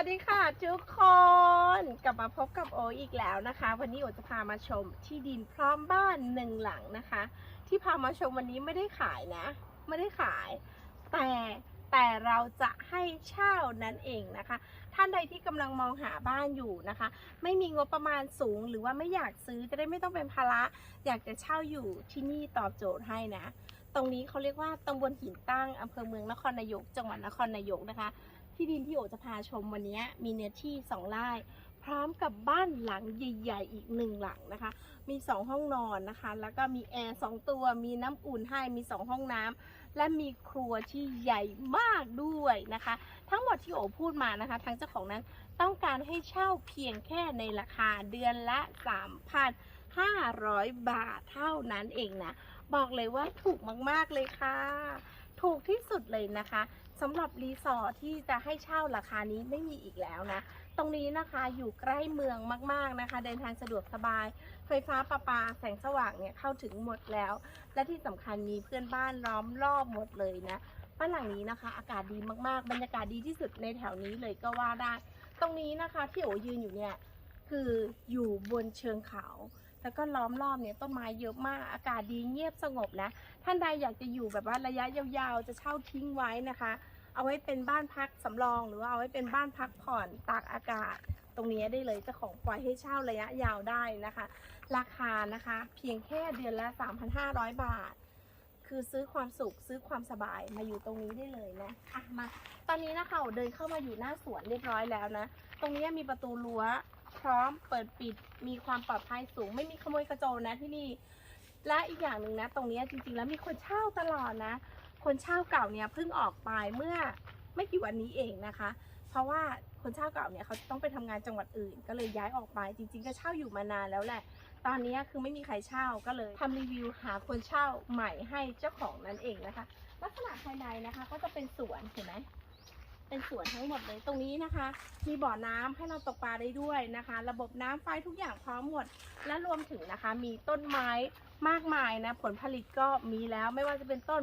วัสดีค่ะทุกคนกลับมาพบกับโออีกแล้วนะคะ วันนี้โอจะพามาชมที่ดินพร้อมบ้านหนึ่งหลังนะคะ ที่พามาชมวันนี้ไม่ได้ขายนะ ไม่ได้ขาย แต่แต่เราจะให้เช่านั่นเองนะคะ ท่านใดที่กำลังมองหาบ้านอยู่นะคะ ไม่มีงบประมาณสูงหรือว่าไม่อยากซื้อจะได้ไม่ต้องเป็นภาระอยากจะเช่าอยู่ที่นี่ตอบโจทย์ให้นะ ตรงนี้เขาเรียกว่าตำบลหินตั้งอำเภอเมืองนครนายก จังหวัดนครนายกนะคะ ที่ดินที่โอจะพาชมวันนี้มีเนื้อที่สองไร่พร้อมกับบ้านหลังใหญ่ ๆ อีกหนึ่งหลังนะคะ มีสองห้องนอนนะคะ แล้วก็มีแอร์สองตัว มีน้ำอุ่นให้ มีสองห้องน้ำ และมีครัวที่ใหญ่มากด้วยนะคะ ทั้งหมดที่โอพูดมานะคะ ทางเจ้าของนั้นต้องการให้เช่าเพียงแค่ในราคาเดือนละ 3,500 บาทเท่านั้นเองนะ บอกเลยว่าถูกมากๆเลยค่ะ ถูกที่สุดเลยนะคะ สำหรับรีสอร์ทที่จะให้เช่าราคานี้ไม่มีอีกแล้วนะ ตรงนี้นะคะอยู่ใกล้เมืองมากๆนะคะ เดินทางสะดวกสบาย ไฟฟ้าประปา แสงสว่างเนี่ยเข้าถึงหมดแล้ว และที่สำคัญมีเพื่อนบ้านล้อมรอบหมดเลยนะบ้านหลังนี้นะคะ อากาศดีมากๆ บรรยากาศดีที่สุดในแถวนี้เลยก็ว่าได้ ตรงนี้นะคะที่โอยืนอยู่เนี่ยคืออยู่บนเชิงเขาแล้วก็ล้อมรอบเนี่ยต้นไม้เยอะมากอากาศดีเงียบสงบนะ ท่านใดอยากจะอยู่แบบว่าระยะยาวๆ จะเช่าทิ้งไว้นะคะ เอาไว้เป็นบ้านพักสำรอง หรือว่าเอาไว้เป็นบ้านพักผ่อนตากอากาศ ตรงนี้ได้เลยเจ้าของปล่อยให้เช่าระยะยาวได้นะคะ ราคานะคะ เพียงแค่เดือนละ 3,500 บาท คือซื้อความสุขซื้อความสบายมาอยู่ตรงนี้ได้เลยนะอะมา ตอนนี้นะคะเดินเข้ามาอยู่หน้าสวนเรียบร้อยแล้วนะ ตรงนี้มีประตูรั้วพร้อมเปิดปิดมีความปลอดภัยสูง ไม่มีขโมยกระโจนนะที่นี่และอีกอย่างหนึ่งนะ ตรงนี้จริงๆแล้วมีคนเช่าตลอดนะ คนเช่าเก่าเนี่ยเพิ่งออกไปเมื่อไม่กี่วันนี้เองนะคะ เพราะว่าคนเช่าเก่าเนี่ยเขาต้องไปทำงานจังหวัดอื่น ก็เลยย้ายออกไปจริง ๆ ก็เช่าอยู่มานานแล้วแหละ ตอนนี้คือไม่มีใครเช่าก็เลยทำรีวิวหาคนเช่าใหม่ให้เจ้าของนั่นเองนะคะ ลักษณะภายในนะคะก็จะเป็นสวนเห็นไหมเป็นสวนทั้งหมดเลยตรงนี้นะคะ มีบ่อน้ำให้เราตกปลาได้ด้วยนะคะ ระบบน้ำไฟทุกอย่างพร้อมหมด และรวมถึงนะคะ มีต้นไม้มากมายนะ ผลผลิตก็มีแล้วไม่ว่าจะเป็นต้น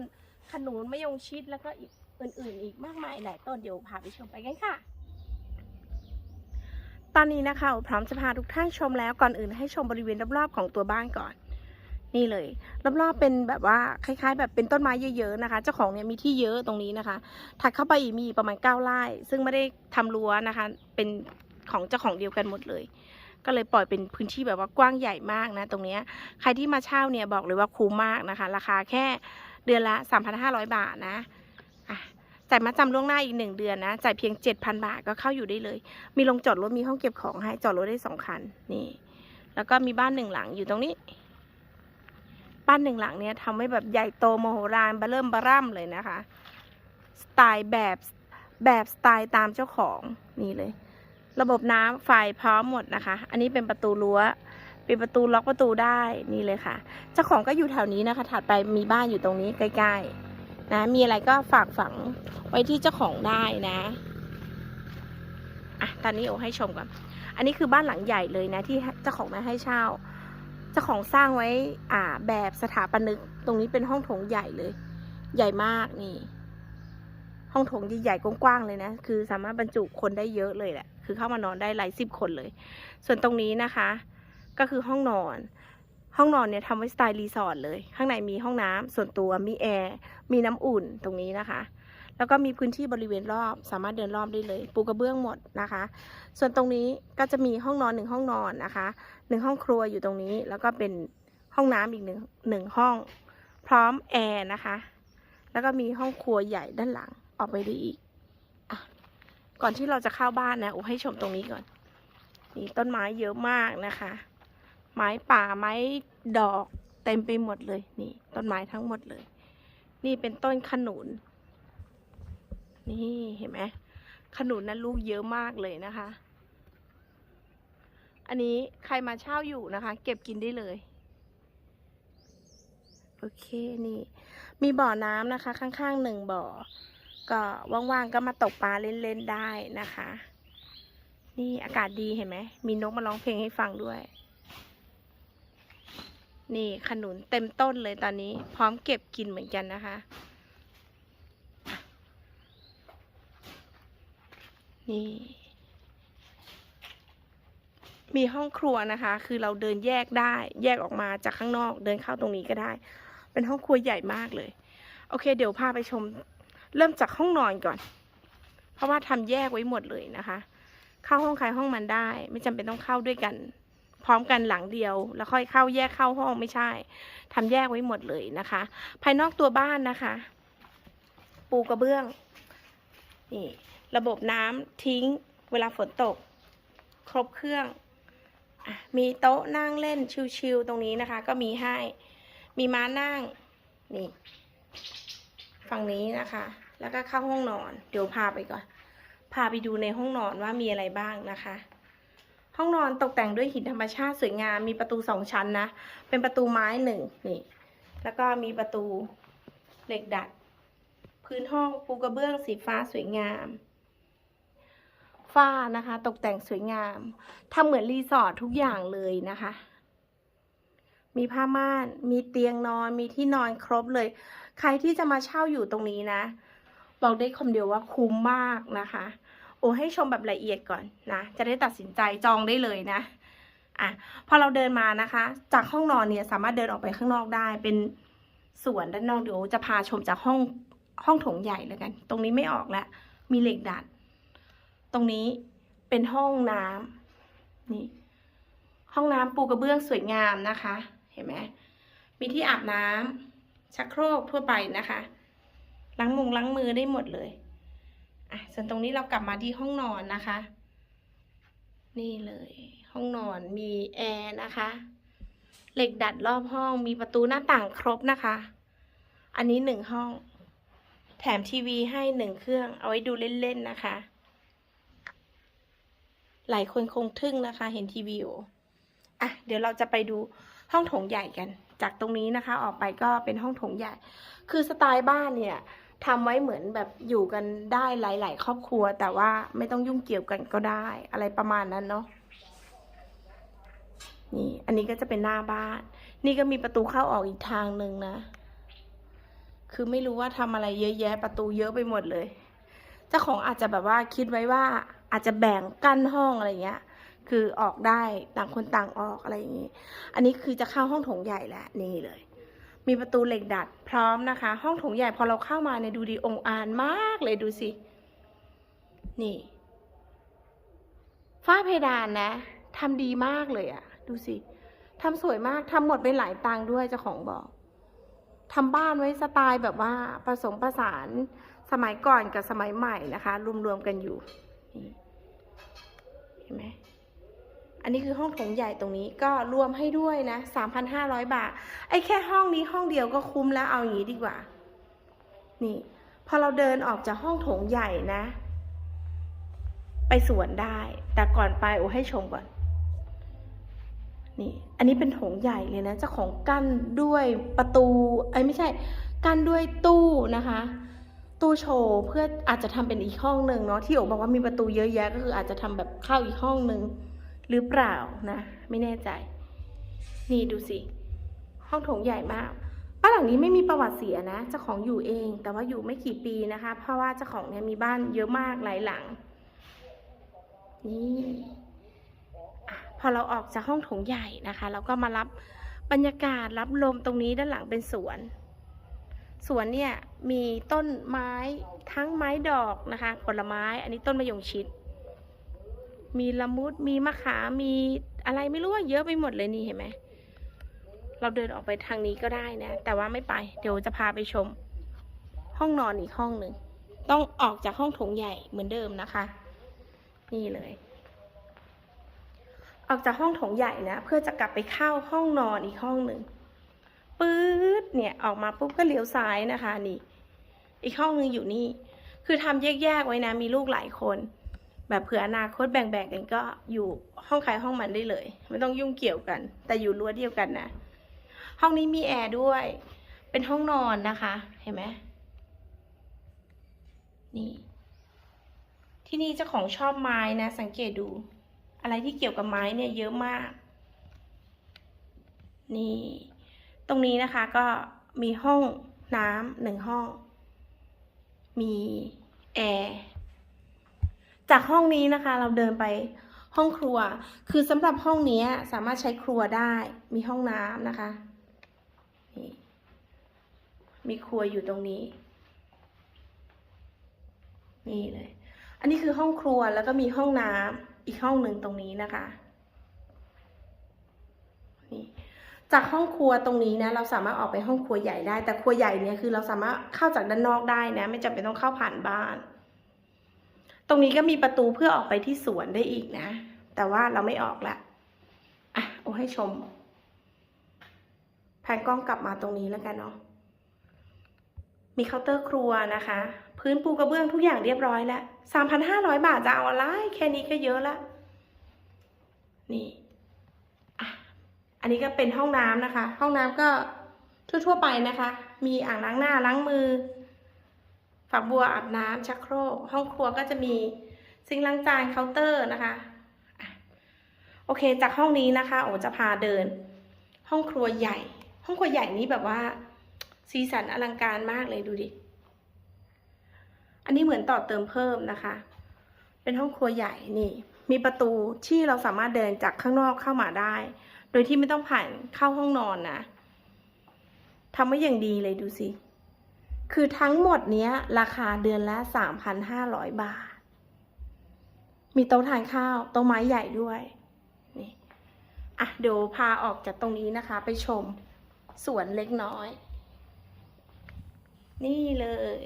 ขนุนมะยงชิดแล้วก็อีกอื่นๆ อีกมากมายหลายต้นเดี๋ยวพาไปชมไปกันค่ะตอนนี้นะคะพร้อมจะพาทุกท่านชมแล้วก่อนอื่นให้ชมบริเวณรอบๆของตัวบ้านก่อน นี่เลย รอบๆเป็นแบบว่าคล้ายๆ แบบเป็นต้นไม้เยอะๆนะคะ เจ้าของเนี่ยมีที่เยอะตรงนี้นะคะถัดเข้าไปอีกมีประมาณเก้าไร่ซึ่งไม่ได้ทำรั้วนะคะ เป็นของเจ้าของเดียวกันหมดเลย ก็เลยปล่อยเป็นพื้นที่แบบว่ากว้างใหญ่มากนะ ตรงเนี้ยใครที่มาเช่าเนี่ยบอกเลยว่าคุ้มมากนะคะ ราคาแค่ เดือนละ 3,500 บาทนะอะจ่ายมาจำล่วงหน้าอีกหนึ่งเดือนนะ จ่ายเพียง 7,000 บาทก็เข้าอยู่ได้เลย มีลงจอดรถมีห้องเก็บของให้จอดรถได้สองคันนี่ แล้วก็มีบ้านหนึ่งหลังอยู่ตรงนี้ บ้านหนึ่งหลังเนี่ยทำให้แบบใหญ่โตโมโหลานเบอเริ่มบาร่ำเลยนะคะ สไตล์แบบแบบสไตล์ตามเจ้าของนี่เลย ระบบน้ำไฟพร้อมหมดนะคะ อันนี้เป็นประตูรั้ว ป็นประตูล็อกประตูได้นี่เลยค่ะ เจ้าของก็อยู่แถวนี้นะคะ ถัดไปมีบ้านอยู่ตรงนี้ใกล้ๆนะ มีอะไรก็ฝากฝังไว้ที่เจ้าของได้นะอะตอนนี้โอให้ชมก่อนอันนี้คือบ้านหลังใหญ่เลยนะ ที่เจ้าของมาให้เช่าเจ้าของสร้างไว้อ่าแบบสถาปนิกตรงนี้เป็นห้องโถงใหญ่เลย ใหญ่มากนี่ ห้องโถงใหญ่ๆกว้างๆเลยนะ คือสามารถบรรจุคนได้เยอะเลยแหละ คือเข้ามานอนได้หลายสิบคนเลย ส่วนตรงนี้นะคะ ก็คือห้องนอน ห้องนอนเนี่ยทำไว้สไตล์รีสอร์ทเลย ข้างในมีห้องน้ำส่วนตัวมีแอร์มีน้ำอุ่นตรงนี้นะคะ แล้วก็มีพื้นที่บริเวณรอบ สามารถเดินรอบได้เลย ปูกระเบื้องหมดนะคะ ส่วนตรงนี้ก็จะมีห้องนอนหนึ่งห้องนอนนะคะหนึ่งห้องครัวอยู่ตรงนี้ แล้วก็เป็นห้องน้ำอีกหนึ่งหนึ่งห้อง พร้อมแอร์นะคะ แล้วก็มีห้องครัวใหญ่ด้านหลังออกไปได้อีกอก่อนที่เราจะเข้าบ้านนะโอ้ให้ชมตรงนี้ก่อนนี่ต้นไม้เยอะมากนะคะ ไม้ป่าไม้ดอกเต็มไปหมดเลยนี่ ต้นไม้ทั้งหมดเลย นี่เป็นต้นขนุน นี่เห็นไหมขนุนนั้นลูกเยอะมากเลยนะคะ อันนี้ใครมาเช่าอยู่นะคะ เก็บกินได้เลย โอเคนี่ มีบ่อน้ำนะคะ ข้างๆหนึ่งบ่อ ก็ว่างๆก็มาตกปลาเล่นๆได้นะคะ นี่อากาศดีเห็นไหมมีนกมาร้องเพลงให้ฟังด้วย นี่ขนุนเต็มต้นเลยตอนนี้ พร้อมเก็บกินเหมือนกันนะคะ นี่ มีห้องครัวนะคะ คือเราเดินแยกได้ แยกออกมาจากข้างนอก เดินเข้าตรงนี้ก็ได้ เป็นห้องครัวใหญ่มากเลย โอเค เดี๋ยวพาไปชม เริ่มจากห้องนอนก่อน เพราะว่าทำแยกไว้หมดเลยนะคะ เข้าห้องใครห้องมันได้ ไม่จำเป็นต้องเข้าด้วยกัน พร้อมกันหลังเดียว แล้วค่อยเข้าแยกเข้าห้องไม่ใช่ทำแยกไว้หมดเลยนะคะ ภายนอกตัวบ้านนะคะ ปูกระเบื้องนี่ระบบน้ำทิ้ง เวลาฝนตก ครบเครื่องอมีโต๊ะนั่งเล่นชิวๆตรงนี้นะคะ ก็มีให้ มีม้านั่งนี่ฝั่งนี้นะคะ แล้วก็เข้าห้องนอน เดี๋ยวพาไปก่อน พาไปดูในห้องนอนว่ามีอะไรบ้างนะคะ ห้องนอนตกแต่งด้วยหินธรรมชาติสวยงาม มีประตูสองชั้นนะ เป็นประตูไม้หนึ่งนี่ แล้วก็มีประตูเหล็กดัด พื้นห้องปูกระเบื้องสีฟ้าสวยงามฝ้านะคะ ตกแต่งสวยงามทำเหมือนรีสอร์ททุกอย่างเลยนะคะ มีผ้าม่าน มีเตียงนอน มีที่นอนครบเลย ใครที่จะมาเช่าอยู่ตรงนี้นะ บอกได้คำเดียวว่าคุ้มมากนะคะ โอ้ให้ชมแบบละเอียดก่อนนะ จะได้ตัดสินใจจองได้เลยนะอะพอเราเดินมานะคะ จากห้องนอนเนี่ยสามารถเดินออกไปข้างนอกได้ เป็นสวนด้านนอกเดี๋ยวจะพาชมจากห้องห้องโถงใหญ่แล้วกัน ตรงนี้ไม่ออกแล้วมีเหล็กดัด ตรงนี้เป็นห้องน้ำนี่ ห้องน้ำปูกระเบื้องสวยงามนะคะ เห็นไหมมีที่อาบน้ำชักโครกทั่วไปนะคะล้างมุงล้างมือได้หมดเลย อะส่วนตรงนี้เรากลับมาที่ห้องนอนนะคะ นี่เลย ห้องนอนมีแอร์นะคะ เหล็กดัดรอบห้องมีประตูหน้าต่างครบนะคะ อันนี้หนึ่งห้อง แถมทีวีให้หนึ่งเครื่อง เอาไว้ดูเล่นๆนะคะ หลายคนคงทึ่งนะคะ เห็นทีวีอยู่อะเดี๋ยวเราจะไปดูห้องโถงใหญ่กัน จากตรงนี้นะคะ ออกไปก็เป็นห้องโถงใหญ่ คือสไตล์บ้านเนี่ย ทำไว้เหมือนแบบอยู่กันได้หลาย ๆ ครอบครัว แต่ว่าไม่ต้องยุ่งเกี่ยวกันก็ได้ อะไรประมาณนั้นเนาะนี่ อันนี้ก็จะเป็นหน้าบ้าน นี่ก็มีประตูเข้าออกอีกทางหนึ่งนะ คือไม่รู้ว่าทำอะไรเยอะแยะ ประตูเยอะไปหมดเลย เจ้าของอาจจะแบบว่าคิดไว้ว่าอาจจะแบ่งกั้นห้องอะไรเงี้ย คือออกได้ต่างคนต่างออกอะไรอย่างนี้ อันนี้คือจะเข้าห้องโถงใหญ่แล้วนี่เลย มีประตูเหล็กดัดพร้อมนะคะ ห้องโถงใหญ่พอเราเข้ามาเนี่ยดูดีองอาจมากเลยดูสิ นี่ ฝ้าเพดานนะทำดีมากเลยอะดูสิทำสวยมากทำหมดไปหลายตังค์ด้วยเจ้าของบอกทำบ้านไว้สไตล์แบบว่าผสมผสานสมัยก่อนกับสมัยใหม่นะคะ รวมๆกันอยู่นี่เห็นไหม อันนี้คือห้องโถงใหญ่ตรงนี้ก็รวมให้ด้วยนะ 3,500 บาท ไอ้แค่ห้องนี้ห้องเดียวก็คุ้มแล้วเอาอย่างนี้ดีกว่า นี่ พอเราเดินออกจากห้องโถงใหญ่นะ ไปสวนได้ แต่ก่อนไปโอ้ให้ชมก่อน นี่ อันนี้เป็นโถงใหญ่เลยนะเจ้าของกั้นด้วยประตู ไอ้ไม่ใช่ กั้นด้วยตู้นะคะตู้โชว์เพื่ออาจจะทำเป็นอีกห้องหนึ่งเนาะที่โอบอกว่ามีประตูเยอะแยะก็คืออาจจะทำแบบเข้าอีกห้องหนึ่ง หรือเปล่านะ ไม่แน่ใจ นี่ดูสิ ห้องโถงใหญ่มากบ้านหลังนี้ไม่มีประวัติเสียนะเจ้าของอยู่เอง แต่ว่าอยู่ไม่กี่ปีนะคะ เพราะว่าเจ้าของเนี่ยมีบ้านเยอะมากหลายหลัง นี่พอเราออกจากห้องโถงใหญ่นะคะ เราก็มารับบรรยากาศรับลมตรงนี้ด้านหลังเป็นสวน สวนเนี่ยมีต้นไม้ทั้งไม้ดอกนะคะ ผลไม้ อันนี้ต้นมะยงชิด มีละมุด มีมะขามมีอะไรไม่รู้ว่าเยอะไปหมดเลยนี่เห็นไหม เราเดินออกไปทางนี้ก็ได้นะ แต่ว่าไม่ไป เดี๋ยวจะพาไปชม ห้องนอนอีกห้องหนึ่ง ต้องออกจากห้องโถงใหญ่เหมือนเดิมนะคะ นี่เลย ออกจากห้องโถงใหญ่นะ เพื่อจะกลับไปเข้าห้องนอนอีกห้องหนึ่งปื๊ดเนี่ยออกมาปุ๊บก็เลี้ยวซ้ายนะคะ นี่ อีกห้องหนึงอยู่นี่ คือทำแยกๆไว้นะ มีลูกหลายคน แบบเผื่ออนาคตแบ่งๆกันก็อยู่ห้องใครห้องมันได้เลย ไม่ต้องยุ่งเกี่ยวกัน แต่อยู่รั้วเดียวกันนะ ห้องนี้มีแอร์ด้วย เป็นห้องนอนนะคะ เห็นไหมนี่ ที่นี่เจ้าของชอบไม้นะ สังเกตดู อะไรที่เกี่ยวกับไม้เนี่ยเยอะมาก นี่ ตรงนี้นะคะก็มีห้องน้ำหนึ่งห้อง มีแอร์ จากห้องนี้นะคะ เราเดินไปห้องครัว คือสำหรับห้องนี้สามารถใช้ครัวได้ มีห้องน้ำนะคะนี่มีครัวอยู่ตรงนี้ นี่เลย อันนี้คือห้องครัวแล้วก็มีห้องน้ำอีกห้องหนึ่งตรงนี้นะคะ นี่จากห้องครัวตรงนี้นะเราสามารถออกไปห้องครัวใหญ่ได้แต่ครัวใหญ่เนี่ยคือเราสามารถเข้าจากด้านนอกได้นะ ไม่จำเป็นต้องเข้าผ่านบ้าน ตรงนี้ก็มีประตูเพื่อออกไปที่สวนได้อีกนะ แต่ว่าเราไม่ออกละอะโอ้ให้ชมแผนกล้องกลับมาตรงนี้แล้วกันเนาะมีเคาน์เตอร์ครัวนะคะ พื้นปูกระเบื้องทุกอย่างเรียบร้อยแล้วสามพันห้าร้อยบาทจะเอาอะไรแค่นี้ก็เยอะละ นี่อะอันนี้ก็เป็นห้องน้ำนะคะ ห้องน้ำก็ทั่วๆไปนะคะ มีอ่างล้างหน้าล้างมือ ฝักบัวอาบน้ำชักโครก ห้องครัวก็จะมีซิงล้างจานเคาน์เตอร์นะคะอะโอเค จากห้องนี้นะคะโอจะพาเดิน ห้องครัวใหญ่ ห้องครัวใหญ่นี้แบบว่า สีสันอลังการมากเลยดูดิ อันนี้เหมือนต่อเติมเพิ่มนะคะ เป็นห้องครัวใหญ่นี่ มีประตูที่เราสามารถเดินจากข้างนอกเข้ามาได้ โดยที่ไม่ต้องผ่านเข้าห้องนอนนะทำไว้อย่างดีเลยดูสิ คือทั้งหมดเนี้ย ราคาเดือนละสามพันห้าร้อยบาท มีโต๊ะทานข้าวโต๊ะไม้ใหญ่ด้วย นี่ อะ เดี๋ยวพาออกจากตรงนี้นะคะ ไปชมสวนเล็กน้อย นี่เลย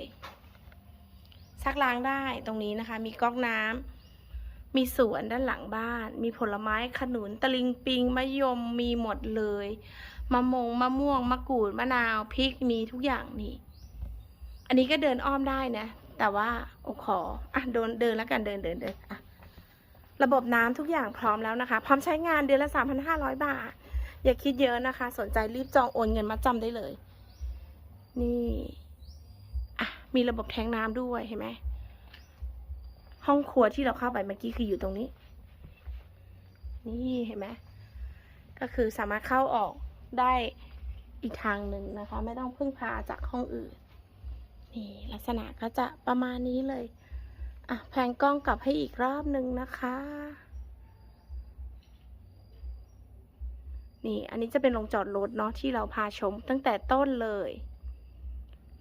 ซักล้างได้ตรงนี้นะคะ มีก๊อกน้ำมีสวนด้านหลังบ้าน มีผลไม้ขนุนตะลิงปิงมะยมมีหมดเลยมะมงมะม่วงมะกรูดมะนาวพริกมีทุกอย่างนี่ อันนี้ก็เดินอ้อมได้นะ แต่ว่าโอขออะเดินเดินแล้วกันเดินเดินเดินอะระบบน้ำทุกอย่างพร้อมแล้วนะคะ พร้อมใช้งานเดือนละสามพันห้าร้อยบาท อย่าคิดเยอะนะคะ สนใจรีบจองโอนเงินมาจำได้เลย นี่อะมีระบบแทงน้ำด้วยเห็นไหมห้องครัวที่เราเข้าไปเมื่อกี้คืออยู่ตรงนี้ นี่เห็นไหมก็คือสามารถเข้าออกได้อีกทางหนึ่งนะคะ ไม่ต้องพึ่งพาจากห้องอื่น นี่ลักษณะก็จะประมาณนี้เลย อะแพนกล้องกลับให้อีกรอบหนึ่งนะคะ นี่อันนี้จะเป็นโรงจอดรถเนาะที่เราพาชมตั้งแต่ต้นเลย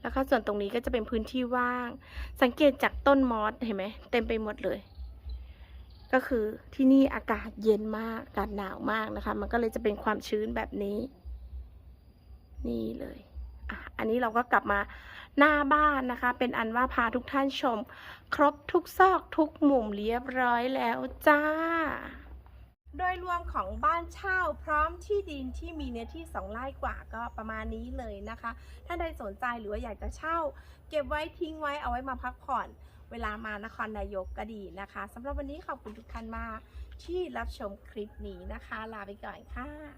แล้วก็ส่วนตรงนี้ก็จะเป็นพื้นที่ว่าง สังเกตจากต้นมอสเห็นไหมเต็มไปหมดเลย ก็คือที่นี่อากาศเย็นมากอากาศหนาวมากนะคะ มันก็เลยจะเป็นความชื้นแบบนี้ นี่เลยอะอันนี้เราก็กลับมา หน้าบ้านนะคะ เป็นอันว่าพาทุกท่านชม ครบทุกซอกทุกมุมเรียบร้อยแล้วจ้า โดยรวมของบ้านเช่าพร้อมที่ดินที่มีเนื้อที่ 2 ไร่กว่าก็ประมาณนี้เลยนะคะ ถ้าใดสนใจหรือว่าอยากจะเช่า เก็บไว้ทิ้งไว้เอาไว้มาพักผ่อน เวลามานครนายกก็ดีนะคะสำหรับวันนี้ขอบคุณทุกท่านมากที่รับชมคลิปนี้นะคะ ลาไปก่อนค่ะ